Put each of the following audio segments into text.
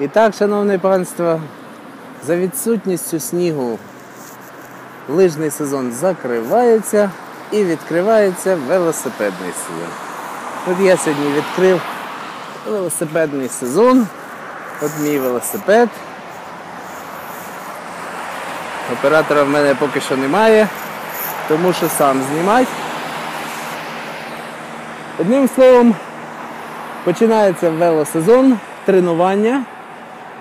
І так, шановне панство, за відсутністю снігу лижний сезон закривається і відкривається велосипедний сезон. От я сьогодні відкрив велосипедний сезон. От мій велосипед. Оператора в мене поки що немає, тому що сам знімати. Одним словом, починається велосезон, тренування.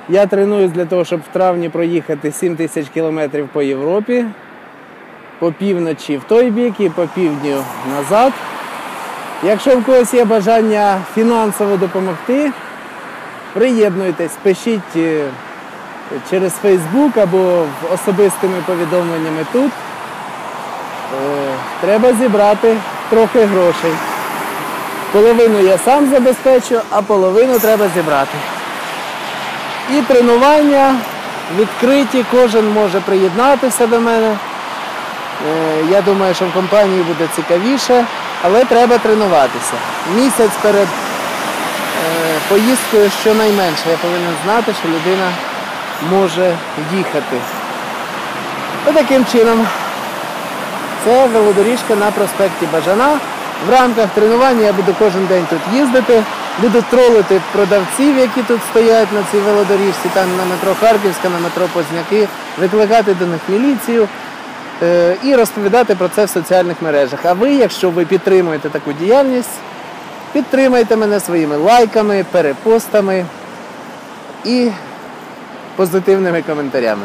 Я тренуюсь для того, щоб в травні проїхати 7 тисяч кілометрів по Європі, по півночі в той бік і по півдню назад. Якщо в когось є бажання фінансово допомогти, приєднуйтесь, пишіть е, через Facebook або особистими повідомленнями тут. Е, Треба зібрати трохи грошей. Половину я сам забезпечу, а половину треба зібрати. І тренування відкриті, кожен може приєднатися до мене. Е, Я думаю, що в компанії буде цікавіше, але треба тренуватися. Місяць перед е, поїздкою щонайменше я повинен знати, що людина може їхати. Отаким чином. Це велодоріжка на проспекті Бажана. В рамках тренування я буду кожен день тут їздити, буду тролити продавців, які тут стоять на цій велодоріжці, там на метро Харківська, на метро Позняки, викликати до них міліцію е, і розповідати про це в соціальних мережах. А ви, якщо ви підтримуєте таку діяльність, підтримайте мене своїми лайками, перепостами і позитивними коментарями.